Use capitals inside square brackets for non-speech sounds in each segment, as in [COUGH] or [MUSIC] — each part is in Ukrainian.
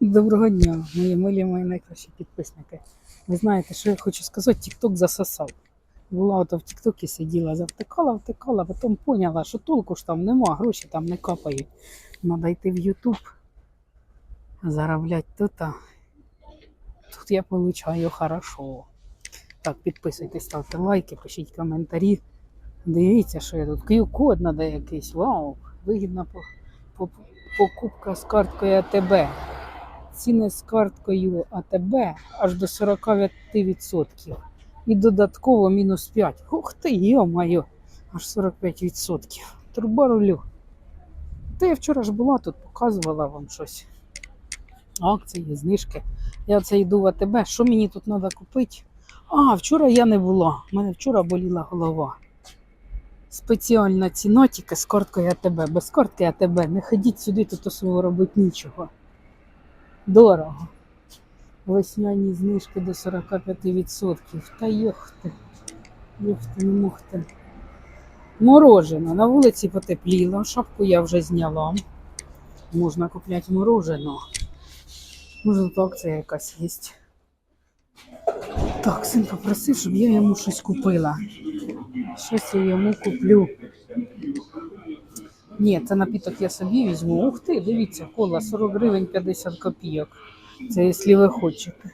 Доброго дня, мої милі, мої найкращі підписники. Ви знаєте, що я хочу сказати, Тікток засосав. Була ото в Тіктокі сиділа, завтикала, втикала, потім поняла, що толку ж там нема, гроші там не капають. Надо йти в Ютуб, заробляти тут. Тут я получаю хорошо. Так, підписуйтесь, ставте лайки, пишіть коментарі. Дивіться, що я тут. Q-код треба якийсь. Вау! Вигідна по- по- покупка з карткою АТБ. Ціни з карткою АТБ аж до 45%. І додатково мінус 5. Ух ти, йо-моє, аж 45%. Труба рулю. Та я вчора ж була тут, показувала вам щось. Акції, знижки. Я це йду в АТБ. Що мені тут треба купити? А, вчора я не була. У мене вчора боліла голова. Спеціальна ціна тільки з карткою АТБ. Без картки АТБ. Не ходіть сюди, тут особливо робити нічого. Дорого. Весняні знижки до 45%. Та йохти. Йохти, не мухти. Морожено. На вулиці потепліло. Шапку я вже зняла. Можна купляти морожено. Може, тут акція якась є. Так, син попросив, щоб я йому щось купила. Щось я йому куплю. Ні, це напіток я собі візьму. Ух ти, дивіться, кола 40 гривень 50 копійок. Це якщо ви хочете.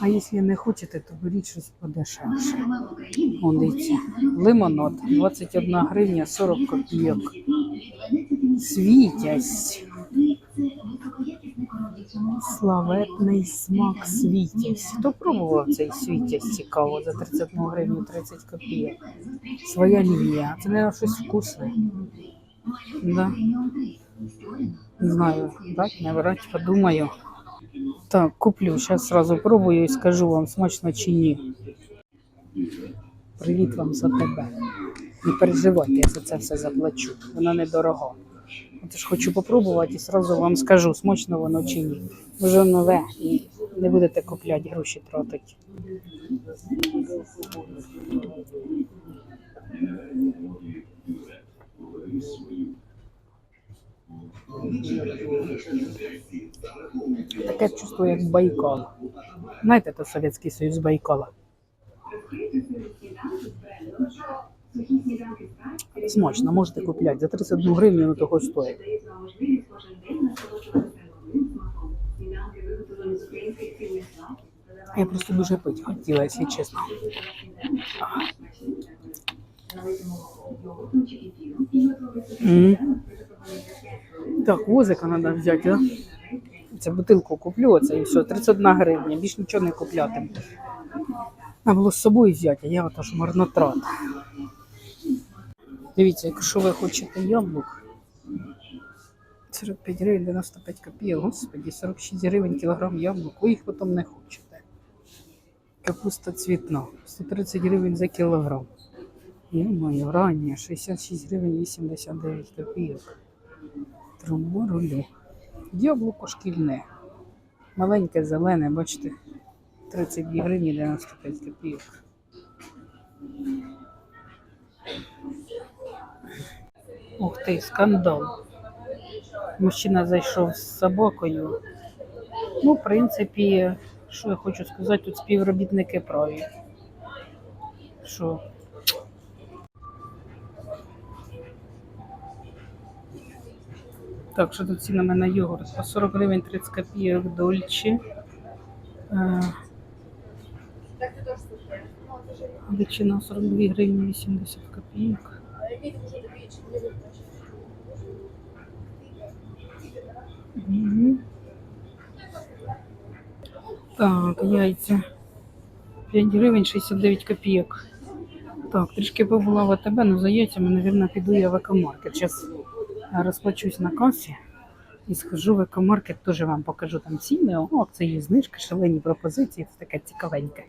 А якщо не хочете, то беріть щось подешевше. Дивіться. Лимонад 21 гривня 40 копійок. Світязь. Славетний смак світязь. Хто пробував цей світязь цікаво за 31 гривню 30 копійок? Своя лінія. Це, мабуть, щось вкусне. Да. Не знаю, брать, не брать, подумаю. Так, куплю. Зараз сразу пробую і скажу вам, смачно чи ні. Привіт вам за тебе. Не переживайте, я за це все заплачу. Воно недорого. От ж хочу попробувати і сразу вам скажу, смачно воно чи ні. Вже нове і не будете купляти, гроші тратити. Таке чувство, як Байкал. Знаєте, то Совєтський Союз Байкала. Смачно, можете купляти. За 31 гривню воно того стоїть. Я просто дуже пити хотіла, якщо чесно. М. Так, возика треба взяти, да? Це бутилку куплю, оце і все, 31 гривня, більш нічого не купляти. Треба було з собою взяти, а я ото ж марнотрат. Дивіться, якщо ви хочете яблук, 45 гривень 95 копійок, господі, 46 гривень кілограм яблук, ви їх потім не хочете. Капуста цвітна, 130 гривень за кілограм. Йо-моє, рання, 66 гривень 89 копійок. Трубу рулю. Яблуко шкільне. Маленьке, зелене, бачите, 32 гривні 95 копійок. Ух ти, скандал. Мужчина зайшов з собакою. Ну, в принципі, що я хочу сказати, тут співробітники праві. Що? Так, що тут цінами на йогурт? По 40 гривень 30 копійок дольче. Е, Ветчина 42 гривні 80 копійок. Так, яйця. 5 гривень 69 копійок. Так, трішки побула в АТБ, але за яйцями, мабуть, піду я в екомаркет. Зараз розплачусь на касі і схожу в екомаркет, теж вам покажу там ціни. О, це є знижки, шалені пропозиції, це таке цікавеньке.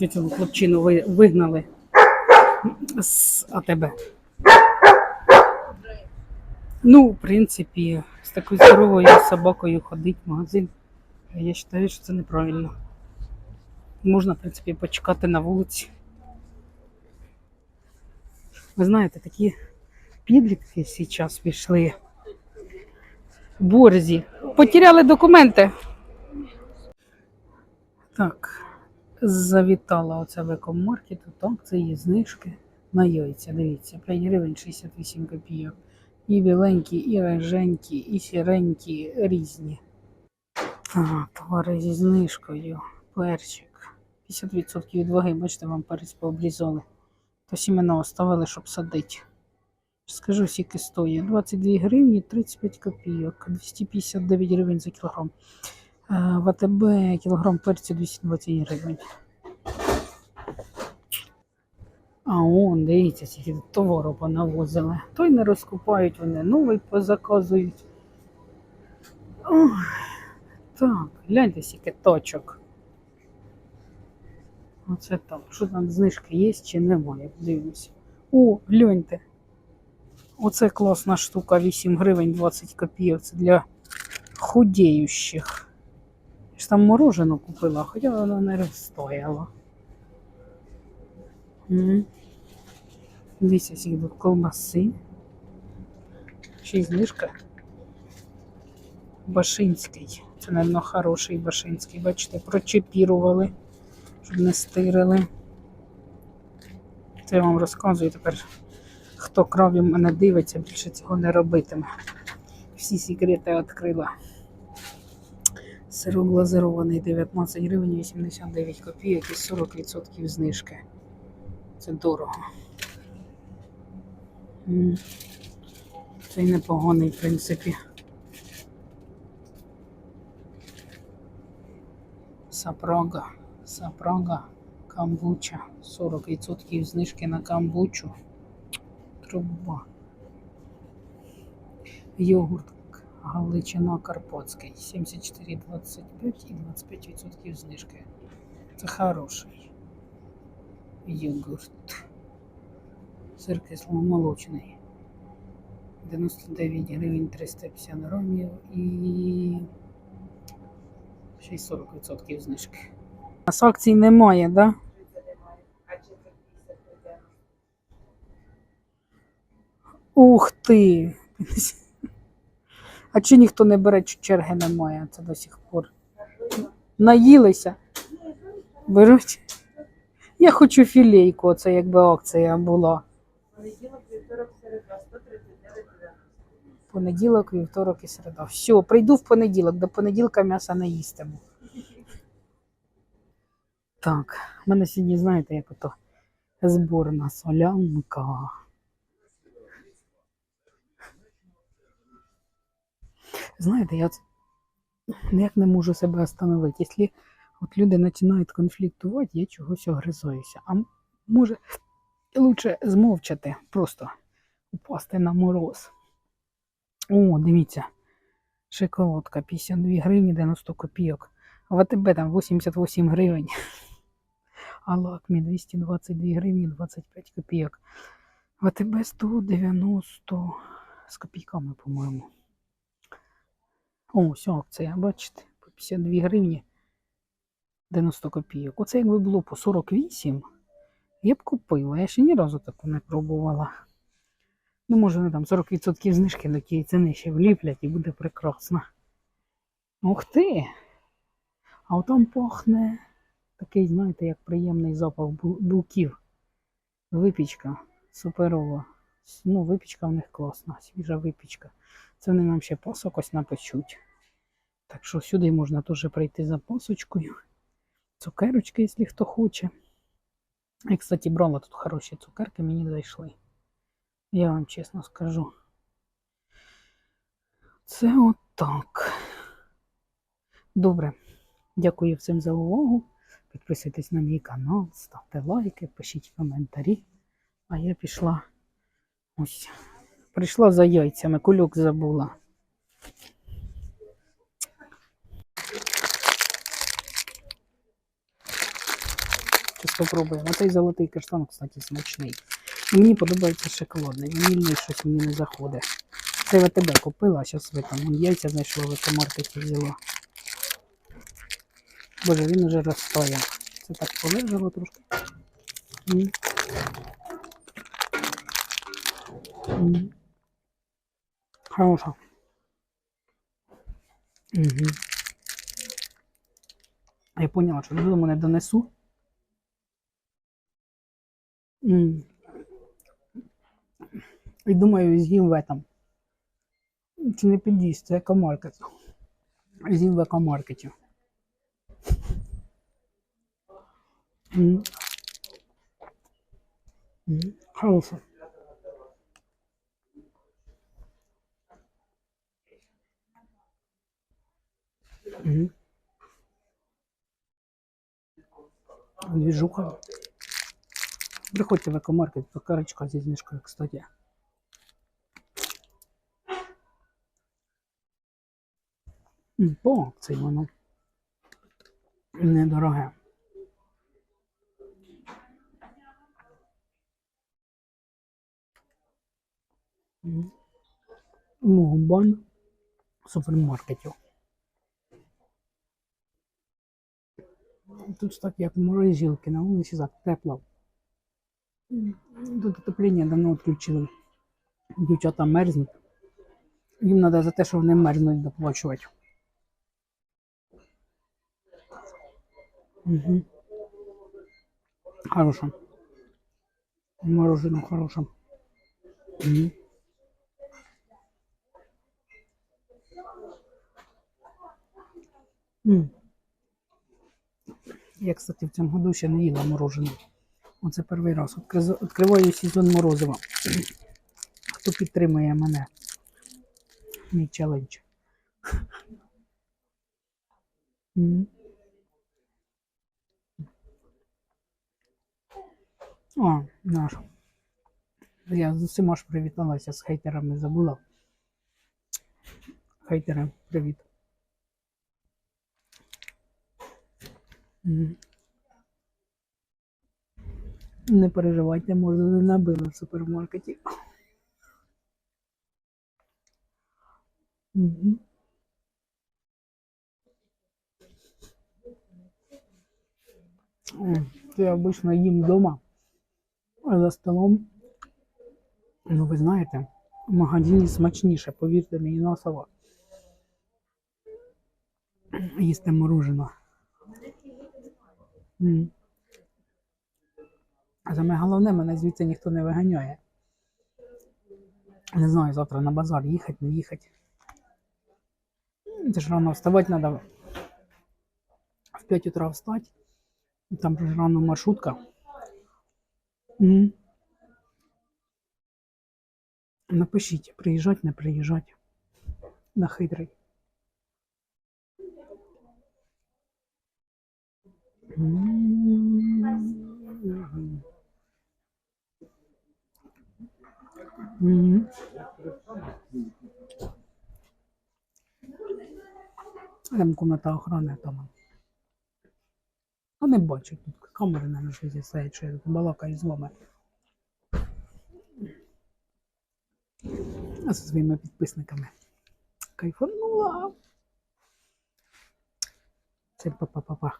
І цього хлопчину ви- вигнали з АТБ. Ну, в принципі, з такою здоровою собакою ходить в магазин. Я вважаю, що це неправильно. Можна, в принципі, почекати на вулиці. Ви знаєте, такі підлітки зараз пішли борзі. Потеряли документи. Так, завітала оця в екомаркету, так, це є знижки на яйця. Дивіться, 5 гривень 68 копійок. І біленькі, і реженькі, і сіренькі, різні. Товари зі знижкою. Перчик. 50% від ваги, бачите, вам перець пообрізали. То сімена оставили, щоб садити. Скажу, скільки стоїть. 22 гривні 35 копійок. 259 гривень за кілограм. Е, В АТБ кілограм перцю 220 гривень. А он, дивіться, скільки товару понавозили. Той не розкупають, вони новий позаказують. Ой, так, гляньте, скільки точок. Оце так. Що там знижки є чи немає? Дивимося. О, гляньте. Оце класна штука, 8 гривень 20 копійок. Це для худеючих. Я ж там морожену купила, хоча воно не розстояло. М. Дивіться, скільки тут колбаси. Ще й знижка. Башинський. Це, мабуть, хороший башинський. Бачите, прочепірували, щоб не стирили. Це я вам розказую тепер. Хто крав і мене дивиться, більше цього не робитиме. Всі секрети відкрила. Сирок глазирований 19 гривень 89 копійок і 40% знижки. Це дорого. М. Це й непоганий, в принципі. Сапрага. Сапрага. Камбуча. 40% знижки на камбучу. Труба. Йогурт Галичина Карпатський. 74,25 і 25% знижки. Це хороший йогурт. Сир кисломолочний. 99 гривень 350 грамів і ще й 40% знижки. У нас акцій немає, так? Да? Ух ти! А чи ніхто не бере, чи черги немає? Це до сих пор. Наїлися? Беруть. Я хочу філейку, це якби акція була. Понеділок, вівторок, середа, 139,90. Понеділок, вівторок і середа. Все, прийду в понеділок, до понеділка м'яса не їстиму. [LAUGHS] Так, в мене сьогодні, знаєте, як ото зборна солянка. Знаєте, я ніяк не можу себе остановити. Якщо от люди починають конфліктувати, я чогось огризаюся. А м- може лучше змовчати, просто упасти на мороз. О, дивіться. Шоколадка 52 гривні 90 копійок. В АТБ там 88 гривень. [LAUGHS] А лакмі 222 гривні 25 копійок. В АТБ 190 з копійками, по-моєму. О, ось акція, бачите, по 52 гривні 90 копійок. Оце якби було по 48, я б купила. Я ще ні разу таку не пробувала. Ну, може, вони там 40% знижки до тієї ціни ще вліплять і буде прекрасно. Ух ти! А там пахне такий, знаєте, як приємний запах бу- булків. Випічка суперова. Ну, випічка в них класна, свіжа випічка. Це вони нам ще пасок ось напечуть. Так що сюди можна теж прийти за пасочкою. Цукерочки, якщо хто хоче. Я, кстати, брала тут хороші цукерки, мені зайшли. Я вам чесно скажу. Це отак. Добре. Дякую всім за увагу. Підписуйтесь на мій канал, ставте лайки, пишіть коментарі. А я пішла ось. Прийшла за яйцями, кульок забула. Попробуємо. Оцей золотий каштан, кстати, смачний. Мені подобається шоколадний. Ванільний щось мені не заходить. Це я тебе купила, а зараз ви там яйця знайшла в екомаркеті взяла. Боже, він уже розстояв. Це так полежало трошки. М. М. Хорошо. Угу. Я поняла, що додому не донесу. І думаю, з'їм в этом. Чи не під'їсть, це екомаркет. З'їм в екомаркеті. Хорошо. Движуха. Приходьте в екомаркет, карочка зі знижкою, кстати. По акції воно. Недороге. Мугбан супермаркетів. Тут так як морозилки на вулиці так тепло. Тут отоплення давно відключили. Дівчата мерзнуть. Їм треба за те, що вони мерзнуть доплачувати. Угу. Хорошо. Мороженое хороше. Угу. Я, кстати, в цьому году ще не їла мороженое. Оце перший раз. Відкриваю сезон морозива. Хто підтримує мене? Мій челендж. О, наш. Я з усіма ж привіталася з хейтерами, забула. Хейтери, привіт. Не переживайте, може, не набили в супермаркеті. Це я обично їм вдома за столом. Ну, ви знаєте, в магазині смачніше, повірте мені на слово. Їсти морожено. М. А саме головне, мене звідси ніхто не виганяє. Не знаю, завтра на базар їхати, не їхати. Це ж рано вставати треба. В 5 утра встати. Там же рано маршрутка. Напишіть, приїжджать, не приїжджать. На хитрий. М. Мгм. Там комната охорони там. А не тут камери, наверное, щось стоять, що я тут балакаю з вами. А зі своїми підписниками. Кайфанула. Всім па-па-па-па.